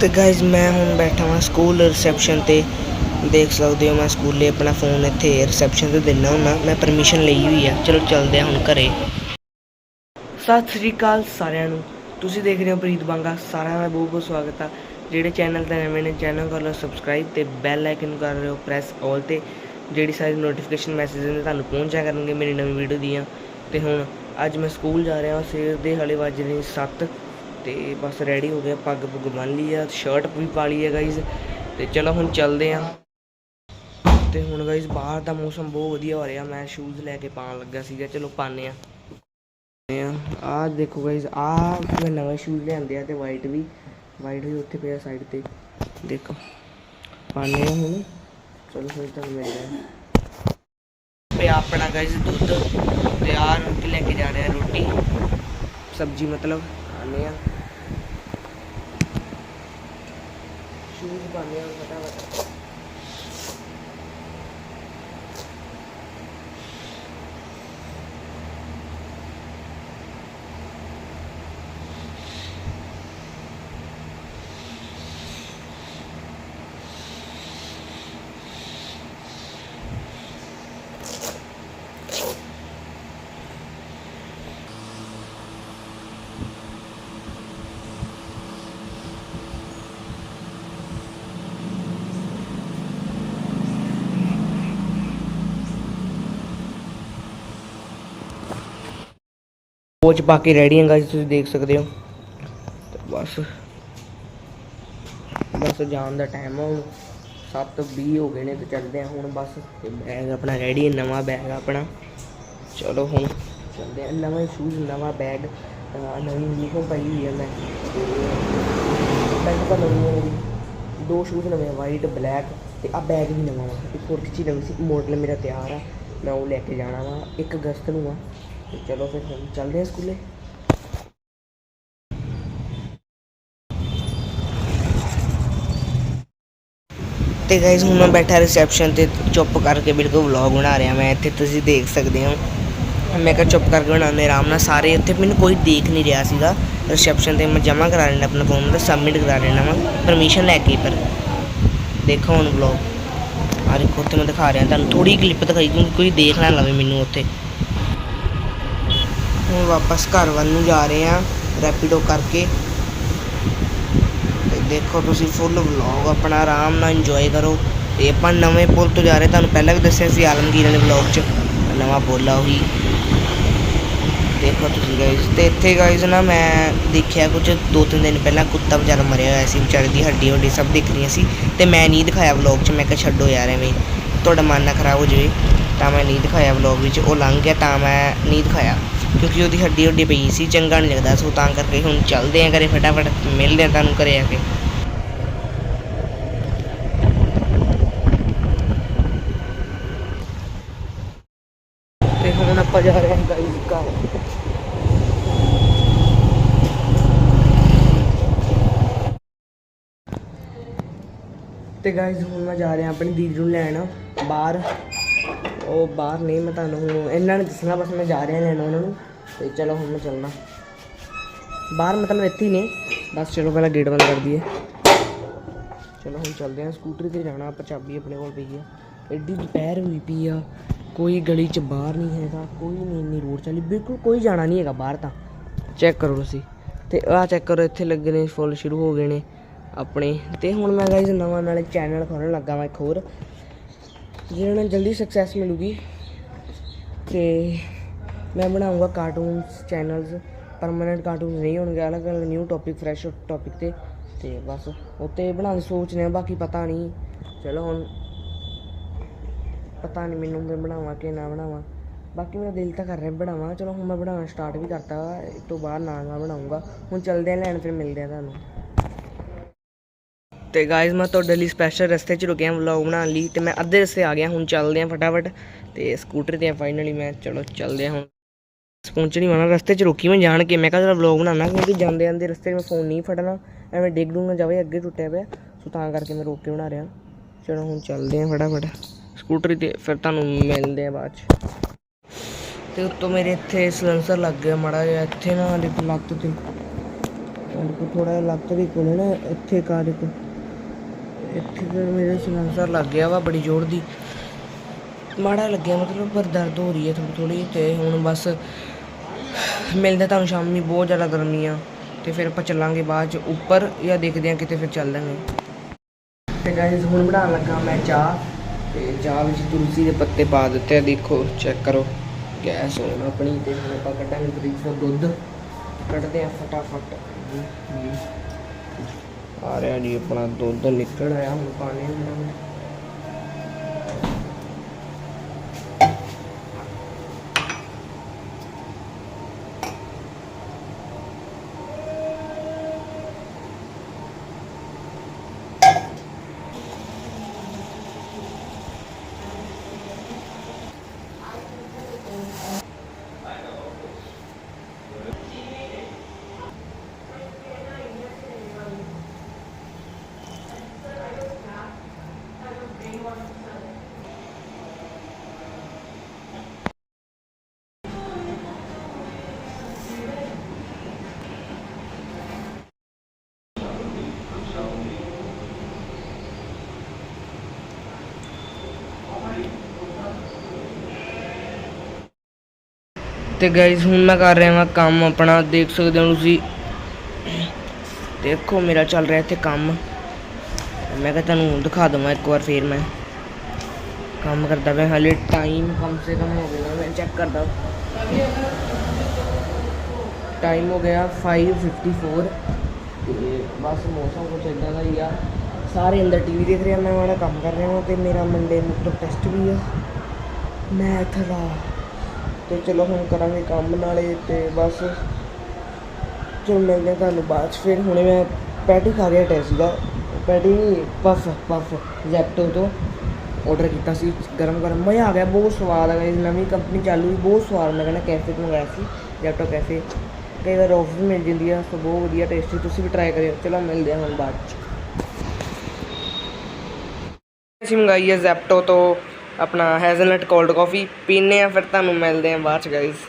ਤੇ ਗਾਇਜ਼ ਮੈਂ ਹੁਣ ਬੈਠਾ ਹਾਂ ਸਕੂਲ ਰਿਸੈਪਸ਼ਨ ਤੇ। ਦੇਖ ਸਕਦੇ ਹੋ ਮੈਂ ਸਕੂਲੇ ਆਪਣਾ ਫੋਨ ਇੱਥੇ ਰਿਸੈਪਸ਼ਨ ਤੇ ਦਿੰਦਾ ਹੁੰਦਾ। ਮੈਂ ਪਰਮਿਸ਼ਨ ਲਈ ਹੋਈ ਆ। ਚਲੋ ਚੱਲਦੇ ਆ ਹੁਣ ਘਰੇ। ਸਤਿ ਸ੍ਰੀ ਅਕਾਲ ਸਾਰਿਆਂ ਨੂੰ। ਤੁਸੀਂ ਦੇਖ ਰਹੇ ਹੋ ਪ੍ਰੀਤ ਬੰਗਾ। ਸਾਰਿਆਂ ਦਾ ਬਹੁਤ ਬਹੁਤ ਸਵਾਗਤ ਆ। ਜਿਹੜੇ ਚੈਨਲ ਤੇ ਨਵੇਂ ਨੇ, ਚੈਨਲ ਕਰ ਲਓ ਸਬਸਕ੍ਰਾਈਬ ਤੇ ਬੈਲ ਆਈਕਨ ਕਰ ਰਹੇ ਹੋ ਪ੍ਰੈਸ ਆਲ ਤੇ। ਜਿਹੜੀ ਸਾਰੀ ਨੋਟੀਫਿਕੇਸ਼ਨ ਮੈਸੇਜ ਨੇ ਤੁਹਾਨੂੰ ਪਹੁੰਚਿਆ ਕਰਨਗੇ ਮੇਰੀ ਨਵੀਂ ਵੀਡੀਓ ਦੀਆਂ। ਤੇ ਹੁਣ ਅੱਜ ਮੈਂ ਸਕੂਲ ਜਾ ਰਿਹਾ ਸਵੇਰ ਦੇ ਹਲੇ ਵੱਜ ਰਹੇ 7 ਤੇ ਬਸ ਰੈਡੀ ਹੋ ਗਿਆ ਪੱਗ ਪੁੱਗ ਬੰਨ ਲਈ ਆ ਸ਼ਰਟ ਵੀ ਪਾ ਲਈ ਹੈ ਗਾਈਜ਼ ਤੇ ਚਲੋ ਹੁਣ ਚੱਲਦੇ ਆ। ਤੇ ਹੁਣ ਗਾਈਜ਼ ਬਾਹਰ ਦਾ ਮੌਸਮ ਬਹੁਤ ਵਧੀਆ ਹੋ ਰਿਹਾ, ਮੈਂ ਸ਼ੂਜ਼ ਲੈ ਕੇ ਪਾਉਣ ਲੱਗਾ ਸੀਗਾ, ਚਲੋ ਪਾਣੇ ਆ। ਆ ਦੇਖੋ ਗਾਈਜ਼ ਆ ਮੈਂ ਨਵੇਂ ਸ਼ੂਜ਼ ਲਿਆਂਦੇ ਆ ਤੇ ਵਾਈਟ ਵੀ ਵਾਈਟ ਵੀ ਉੱਥੇ ਪਿਆ ਸਾਈਡ ਤੇ। ਦੇਖੋ ਪਾਣੇ ਆ ਹੁਣ। ਚਲੋ ਫਿਰ ਤੁਹਾਨੂੰ ਮਿਲਦੇ ਆ। ਤੇ ਆਪਣਾ ਗਾਈਜ਼ ਦੁੱਧ ਤੇ ਆ ਰੋਟੀ ਲੈ ਕੇ ਜਾ ਰਿਹਾ ਰੋਟੀ, ਸਬਜੀ ਮਤਲਬ ਆ ਸ਼ੂਜ਼ ਪਾਉਂਦੇ ਆ ਫਟਾਫਟ। ਕੋਚ ਪਾ ਕੇ ਰੈਡੀ ਹੈਗਾ ਗਾਇਸ ਤੁਸੀਂ ਦੇਖ ਸਕਦੇ ਹੋ। ਤੇ ਬਸ। ਬਸ ਜਾਣ ਦਾ ਟਾਈਮ ਆ ਹੁਣ। 7:20 ਹੋ ਗਏ ਨੇ ਤੇ ਚੱਲਦੇ ਆ ਹੁਣ ਬਸ। ਤੇ ਬੈਗ ਆਪਣਾ ਰੈਡੀ ਹੈ ਨਵਾਂ ਬੈਗ ਆਪਣਾ। ਚਲੋ ਹੁਣ ਚੱਲਦੇ ਆ। ਨਵੇਂ ਸ਼ੂਜ਼ ਨਵਾਂ ਬੈਗ ਨਵੀਂ ਯੂਨੀਫਾਰਮ ਪਾਈ ਹੋਈ ਹੈ ਮੈਂ। ਪੈਂਟ ਤਾਂ ਨਵੀਂ ਹੈ ਮੇਰੀ। ਦੋ ਸ਼ੂਜ਼ ਨਵੇਂ ਵਾਈਟ ਬਲੈਕ ਤੇ ਆ ਬੈਗ ਵੀ ਨਵਾਂ ਵਾ। ਇੱਕ ਹੋਰ ਚੀਜ਼ ਨਵੀਂ ਸੀ ਮੋਡਲ ਮੇਰਾ ਤਿਆਰ ਆ। ਮੈਂ ਉਹ ਲੈ ਕੇ ਜਾਣਾ ਵਾ। 1 ਅਗਸਤ ਨੂੰ ਆ। ਤੇ ਚਲੋ ਫਿਰ ਹੁਣ ਚੱਲਦੇ ਆ ਸਕੂਲੇ। ਤੇ ਗਾਇਜ਼ ਹੁਣ ਮੈਂ ਬੈਠਾ ਰਿਸੈਪਸ਼ਨ ਤੇ ਚੁੱਪ ਕਰਕੇ ਬਿਲਕੁਲ ਵਲੌਗ ਬਣਾ ਰਿਹਾ। ਮੈਂ ਇੱਥੇ ਤੁਸੀਂ ਦੇਖ ਸਕਦੇ ਹੋ। ਮੈਂ ਕਿਹਾ ਚੁੱਪ ਕਰਕੇ ਬਣਾਉਂਦੇ ਆਰਾਮ ਨਾਲ। ਸਾਰੇ ਉੱਥੇ ਮੈਨੂੰ ਕੋਈ ਦੇਖ ਨਹੀਂ ਰਿਹਾ ਸੀਗਾ। ਰਿਸੈਪਸ਼ਨ ਤੇ ਮੈਂ ਜਮ੍ਹਾਂ ਕਰਾ ਲੈਣਾ ਆਪਣਾ ਫੋਨ ਤੇ ਸਬਮਿਟ ਕਰਾ ਲੈਣਾ ਵਾ। ਪਰਮਿਸ਼ਨ ਲੈ ਕੇ ਪਰ ਦੇਖੋ ਹੁਣ ਵਲੌਗ ਆ ਦੇਖੋ, ਉੱਥੇ ਮੈਂ ਦਿਖਾ ਰਿਹਾ। ਤੁਹਾਨੂੰ ਥੋੜੀ ਕਲਿੱਪ ਦਿਖਾਈ, ਕਿਉਂਕਿ ਕੋਈ ਦੇਖ ਨਾ ਲਵੇ ਮੈਨੂੰ ਉੱਥੇ। ਹੁਣ ਵਾਪਸ ਘਰ ਵੱਲ ਨੂੰ ਜਾ ਰਹੇ ਆ ਰੈਪੀਡੋ ਕਰਕੇ। ਤੇ ਦੇਖੋ ਤੁਸੀਂ ਫੁੱਲ ਵਲੌਗ ਆਪਣਾ ਆਰਾਮ ਨਾਲ ਇੰਜੋਏ ਕਰੋ। ਤੇ ਆਪਾਂ ਨਵੇਂ ਪੁਲ ਤੋਂ ਜਾ ਰਹੇ, ਤੁਹਾਨੂੰ ਪਹਿਲਾਂ ਵੀ ਦੱਸਿਆ ਸੀ ਆਲਮਗੀਰ ਵਾਲੇ ਵਲੌਗ 'ਚ। ਨਵਾਂ ਪੁੱਲ ਆ ਉਹੀ। ਦੇਖੋ ਤੁਸੀਂ ਗਾਇਸ ਤੇ ਇੱਥੇ ਗਾਇਸ ਨਾ ਮੈਂ ਦੇਖਿਆ ਕੁਝ ਦੋ ਤਿੰਨ ਦਿਨ ਪਹਿਲਾਂ ਕੁੱਤਾ ਵਿਚਾਰਾ ਮਰਿਆ ਹੋਇਆ ਸੀ, ਵਿਚਾਰੇ ਦੀ ਹੱਡੀ ਵੱਡੀ ਸਭ ਦਿਖ ਰਹੀਆਂ ਸੀ। ਤੇ ਮੈਂ ਨਹੀਂ ਦਿਖਾਇਆ ਵਲੌਗ 'ਚ, ਮੈਂ ਕਿਹਾ ਛੱਡੋ ਯਾਰ ਐਵੇਂ। ਤੁਹਾਡਾ ਮਨ ਨਾ ਖਰਾਬ ਹੋ ਜਾਵੇ, ਤਾਂ ਮੈਂ ਨਹੀਂ ਦਿਖਾਇਆ ਵਲੌਗ ਵਿੱਚ, ਉਹ ਲੰਘ ਗਿਆ ਤਾਂ ਮੈਂ ਨਹੀਂ ਦਿਖਾਇਆ। ਕਿਉਂਕਿ ਉਹਦੀ ਹੱਡੀ ਵੱਡੀ ਪਈ ਸੀ, ਚੰਗਾ ਨਹੀਂ ਲੱਗਦਾ ਸੋ ਤਾਂ ਕਰਕੇ ਹੁਣ ਚੱਲਦੇ ਆਂ ਘਰੇ ਫਟਾਫਟ, ਮਿਲਦੇ ਆਂ ਤੁਹਾਨੂੰ ਘਰੇ ਆ ਕੇ। ਤੇ ਹੁਣ ਆਪਾਂ ਜਾ ਰਹੇ ਹਾਂ ਗਾਈਸ ਘਰ। ਤੇ ਗਾਈਸ ਹੁਣ ਮੈਂ ਜਾ ਰਿਹਾ ਆਪਣੀ ਦੀਦੀ ਨੂੰ ਲੈਣ ਬਾਹਰ। ਉਹ ਬਾਹਰ ਨਹੀਂ, ਮੈਂ ਤੁਹਾਨੂੰ ਹੁਣ ਇਹਨਾਂ ਨੇ ਦੱਸਣਾ, ਬਸ ਮੈਂ ਜਾ ਰਿਹਾ ਲੈਣ ਉਹਨਾਂ ਨੂੰ। ਤੇ ਚਲੋ ਹੁਣ ਮੈਂ ਚੱਲਣਾ। ਬਾਹਰ ਮਤਲਬ ਇੱਥੇ ਹੀ ਨੇ। ਬਸ ਚਲੋ ਪਹਿਲਾਂ ਗੇਟ ਬੰਦ ਕਰ ਦਈਏ। ਚਲੋ ਹੁਣ ਚੱਲਦੇ ਹਾਂ। ਸਕੂਟਰੀ ਤੇ ਜਾਣਾ, ਆਪਾਂ ਚਾਬੀ ਆਪਣੇ ਕੋਲ ਪਈ ਆ। ਐਡੀ ਦੁਪਹਿਰ ਹੋਈ ਪਈ ਆ। ਕੋਈ ਗਲੀ 'ਚ ਬਾਹਰ ਨਹੀਂ ਹੈਗਾ, ਕੋਈ ਨਹੀਂ ਇੰਨੀ ਰੋਡ ਚੱਲੀ। ਬਿਲਕੁਲ ਕੋਈ ਜਾਣਾ ਨਹੀਂ ਹੈਗਾ ਬਾਹਰ ਤਾਂ। ਚੈੱਕ ਕਰੋ ਤੁਸੀਂ। ਤੇ ਆਹ ਚੈੱਕ ਕਰੋ, ਇੱਥੇ ਲੱਗੇ ਨੇ ਫੁੱਲ ਸ਼ੁਰੂ ਹੋ ਗਏ ਨੇ ਆਪਣੇ। ਤੇ ਹੁਣ ਮੈਂ ਗਾਈਜ਼ ਨਵਾਂ ਨਾਲੇ ਚੈਨਲ ਖੋਲਣ ਲੱਗਾ ਮੈਂ ਇੱਕ ਹੋਰ। ਜਿਹਨਾਂ ਨੂੰ ਜਲਦੀ ਸਕਸੈਸ ਮਿਲੂਗੀ। ਤੇ ਮੈਂ ਬਣਾਉਂਗਾ ਕਾਰਟੂਨਸ ਚੈਨਲਸ ਪਰਮਨੈਂਟ ਕਾਰਟੂਨ ਨਹੀਂ ਹੋਣਗੇ, ਅਲੱਗ ਅਲੱਗ ਨਿਊ ਟੌਪਿਕ ਫਰੈਸ਼ ਟੌਪਿਕ ਤੇ ਤੇ ਬਸ ਉੱਤੇ ਬਣਾਉਣ ਦੀ ਸੋਚ ਨੇ, ਬਾਕੀ ਪਤਾ ਨਹੀਂ। ਚਲੋ ਹੁਣ ਪਤਾ ਨਹੀਂ ਮੈਨੂੰ ਮੈਂ ਬਣਾਵਾਂ ਕਿ ਨਾ ਬਣਾਵਾਂ। ਬਾਕੀ ਮੇਰਾ ਦਿਲ ਤਾਂ ਕਰ ਰਿਹਾ ਬਣਾਵਾਂ। ਚਲੋ ਹੁਣ ਮੈਂ ਬਣਾਉਣਾ ਸਟਾਰਟ ਵੀ ਕਰਤਾ ਵਾ ਇਸ ਤੋਂ ਬਾਅਦ ਨਾਲ ਨਾਲ ਬਣਾਉਂਗਾ। ਹੁਣ ਚੱਲਦੇ ਆ ਲੈਣ, ਫਿਰ ਮਿਲਦੇ ਆ ਤੁਹਾਨੂੰ। ਤੇ ਗਾਇਜ਼ ਮੈਂ ਤੁਹਾਡੇ ਲਈ ਸਪੈਸ਼ਲ ਰਸਤੇ 'ਚ ਰੁਕਿਆ ਵਲੌਗ ਬਣਾਉਣ ਲਈ, ਤੇ ਮੈਂ ਅੱਧੇ ਰਸਤੇ ਆ ਗਿਆ, ਹੁਣ ਚੱਲਦੇ ਆ ਫਟਾਫਟ, ਤੇ ਸਕੂਟਰ ਤੇ ਫਾਈਨਲੀ ਮੈਂ, ਚਲੋ ਚੱਲਦੇ ਆ ਹੁਣ। ਪਹੁੰਚਣੀ ਵਾਲਾ ਰਸਤੇ 'ਚ ਰੋਕੀ ਮੈਂ ਜਾਣ ਕੇ, ਮੈਂ ਕਿਹਾ ਚਲ ਵਲੌਗ ਬਣਾਉਣਾ, ਕਿਉਂਕਿ ਜਾਂਦੇ ਜਾਂਦੇ ਰਸਤੇ 'ਚ ਮੈਂ ਫੋਨ ਨਹੀਂ ਫੜਨਾ, ਐਵੇਂ ਡਿੱਗ ਡੂੰਗਾ ਜਾਵੇ, ਅੱਗੇ ਟੁੱਟਿਆ ਪਿਆ, ਸੋ ਤਾਂ ਕਰਕੇ ਮੈਂ ਰੋਕ ਕੇ ਬਣਾ ਰਿਹਾ। ਚਲੋ ਹੁਣ ਚੱਲਦੇ ਆ ਫਟਾਫਟ। ਸਕੂਟਰੀ ਤੇ ਫਿਰ ਤੁਹਾਨੂੰ ਮਿਲਦੇ ਆ ਬਾਅਦ 'ਚ। ਤੇ ਉੱਤੋਂ ਮੇਰੇ ਇੱਥੇ ਸਲੈਂਸਰ ਲੱਗ ਗਿਆ ਮਾੜਾ ਜਿਹਾ, ਇੱਥੇ ਨਾ ਦੇਖੋ ਲੱਤ ਤੇ। ਸਾਡੇ ਥੋੜਾ ਜਿਹਾ ਲੱਤ ਦੇ ਕੋਲ ਨਾ, ਇੱਥੇ ਕਾਰ ਕੋ ਇੱਥੇ ਤੇ ਮੇਰੇ ਸਿਲੰਸਰ ਲੱਗ ਗਿਆ ਵਾ ਬੜੀ ਜ਼ੋਰ ਦੀ। ਮਾੜਾ ਲੱਗਿਆ, ਮਤਲਬ ਪਰ ਦਰਦ ਹੋ ਰਹੀ ਹੈ ਥੋੜੀ ਥੋੜੀ ਤੇ ਹੁਣ ਬਸ ਮਿਲਦਾ ਤੁਹਾਨੂੰ ਸ਼ਾਮੀ ਬਹੁਤ ਜ਼ਿਆਦਾ ਗਰਮੀ ਆ। ਤੇ ਫਿਰ ਆਪਾਂ ਚੱਲਾਂਗੇ ਬਾਅਦ ਚ ਉੱਪਰ ਜਾਂ ਦੇਖਦੇ ਆ ਕਿਤੇ ਫਿਰ ਚੱਲਾਂਗੇ ਤੇ ਗਾਇਸ ਹੁਣ ਬਣਾਉਣ ਲੱਗਾ ਮੈਂ ਚਾਹ ਤੇ ਚਾਹ ਵਿੱਚ ਤੁਲਸੀ ਦੇ ਪੱਤੇ ਪਾ ਦਿੱਤੇ ਆ। ਦੇਖੋ ਚੈੱਕ ਕਰੋ। ਗੈਸ ਹੁਣ ਆਪਣੀ ਤੇ ਹੁਣ ਆਪਾਂ ਕੱਢਾਂਗੇ ਫ੍ਰਿਜ ਤੋਂ ਦੁੱਧ। ਕੱਢਦੇ ਆ ਫਟਾਫਟ। ਜੀ, ਆ ਰਿਹਾ ਜੀ ਆਪਣਾ ਦੁੱਧ ਨਿਕਲ ਆਇਆ ਹੁਣ ਪਾਣੀ ਬਣਾਉਣਾ ਤੇ ਗਾਇਸ ਹੁਣ ਮੈਂ ਕਰ ਰਿਹਾ ਹਾਂ ਕੰਮ ਆਪਣਾ, ਦੇਖ ਸਕਦੇ ਹੋ ਤੁਸੀਂ। ਦੇਖੋ ਮੇਰਾ ਚੱਲ ਰਿਹਾ ਇੱਥੇ ਕੰਮ। ਮੈਂ ਕਿਹਾ ਤੁਹਾਨੂੰ ਦਿਖਾ ਦਵਾਂ ਇੱਕ ਵਾਰ ਫੇਰ ਮੈਂ। ਕੰਮ ਕਰਦਾ ਮੈਂ ਹਾਲੇ ਟਾਈਮ ਕਮ ਸੇ ਕਮ ਹੋ ਗਿਆ, ਮੈਂ ਚੈੱਕ ਕਰਦਾ। ਟਾਈਮ ਹੋ ਗਿਆ 5:54 ਤੇ ਬਸ ਮੌਸਮ ਕੁਛ ਇਦਾਂ ਦਾ ਹੀ ਆ। ਸਾਰੇ ਅੰਦਰ ਟੀਵੀ ਦੇਖ ਰਹੇ ਆ ਮੈਂ ਵਾਲਾ ਕੰਮ ਕਰ ਰਿਹਾ ਹਾਂ ਤੇ ਮੇਰਾ ਮੰਡੇ ਨੂੰ ਤੋਂ ਟੈਸਟ ਵੀ ਆ। ਮੈਥ ਦਾ ਤੇ ਚਲੋ ਹੁਣ ਕਰਾਂਗੇ ਕੰਮ ਨਾਲੇ ਤੇ ਬਸ। ਚਲੋ ਮਿਲਦੇ ਹਾਂ ਤੁਹਾਨੂੰ ਬਾਅਦ 'ਚ। ਫਿਰ ਹੁਣੇ ਮੈਂ ਪੈਟੀ ਖਾ ਕੇ ਹਟਿਆ ਸੀਗਾ ਪੈਟੀ ਪਫ ਪਫ, ਜ਼ੈਪਟੋ ਤੋਂ ਆਰਡਰ ਕੀਤਾ ਸੀ। ਗਰਮ ਗਰਮ। ਮਜ਼ਾ ਆ ਗਿਆ, ਬਹੁਤ ਸਵਾਦ ਆ ਗਿਆ ਨਵੀਂ ਕੰਪਨੀ ਚਾਲੂ ਵੀ ਬਹੁਤ ਸਵਾਦ ਮੈਂ ਕਹਿੰਦਾ ਕੈਫੇ ਤੋਂ ਮੰਗਾਇਆ ਸੀ, ਜ਼ੈਪਟੋ ਕੈਫੇ ਕਈ ਵਾਰ ਆਫਰ ਮਿਲ ਜਾਂਦੀ ਆ, ਸੋ ਬਹੁਤ ਵਧੀਆ ਟੇਸਟੀ ਤੁਸੀਂ ਵੀ ਟਰਾਈ ਕਰਿਓ। ਚਲੋ ਮਿਲਦੇ ਹਾਂ ਹੁਣ ਬਾਅਦ 'ਚ। ਅਸੀਂ ਮੰਗਾਈ ਹੈ ਜ਼ੈਪਟੋ ਤੋਂ। ਆਪਣਾ ਹੈਜ਼ਲਨਟ ਕੋਲਡ ਕਾਫੀ ਪੀਨੇ ਆ ਫਿਰ ਤੁਹਾਨੂੰ ਮਿਲਦੇ ਆ ਬਾਅਦ ਚ ਗਾਇਸ